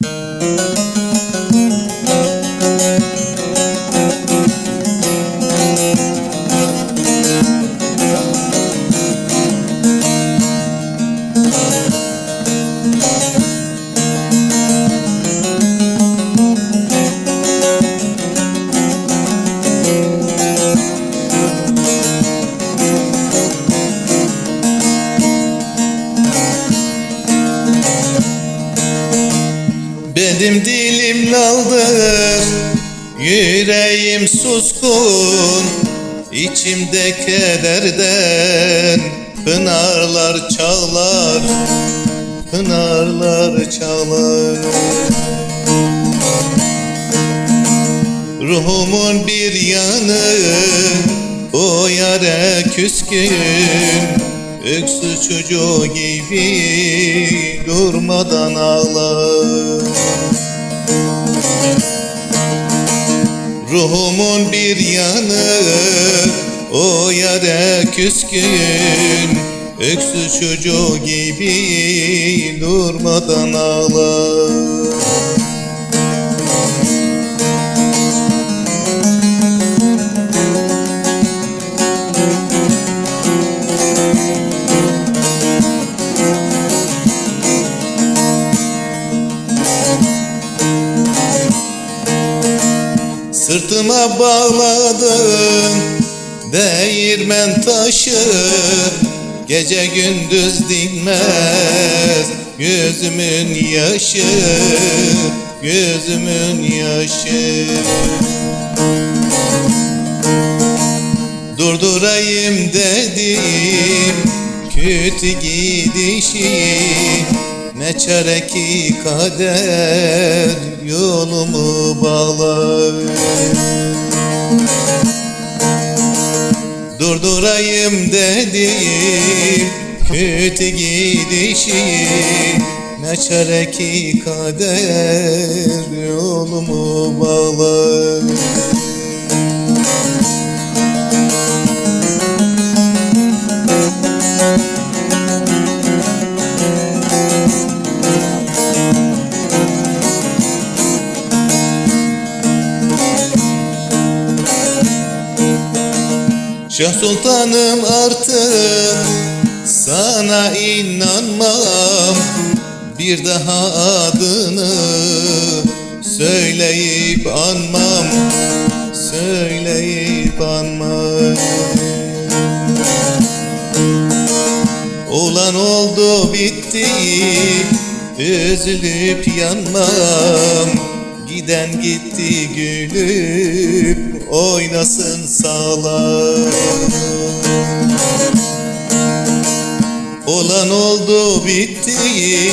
Thank Benim dilim laldır Yüreğim suskun İçimde kederden Pınarlar çağlar Pınarlar çağlar Ruhumun bir yanı O yare küskün Öksüz çocuğu gibi Durmadan ağlar Ruhumun bir yanı O yare küskün. Öksüz çocuğu gibi Durmadan ağlar Sırtıma bağladım değirmen taşı. Gece gündüz dinmez gözümün yaşı Gözümün yaşı. Durdurayım dedim kötü gidişi Ne çare ki kader yolumu bağlar. Durdurayım dedim kötü gidişi. Ne çare ki kader yolumu bağlar Şah Sultanım artık sana inanmam. Bir daha adını söyleyip anmam. Söyleyip anmam. Olan oldu bitti Üzülüp yanmam Giden gitti gülüp Oynasın sağlam. Olan oldu bitti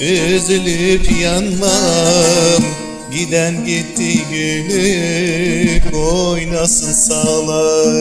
Üzülüp yanmam. Giden gitti gülüp Oynasın sağlam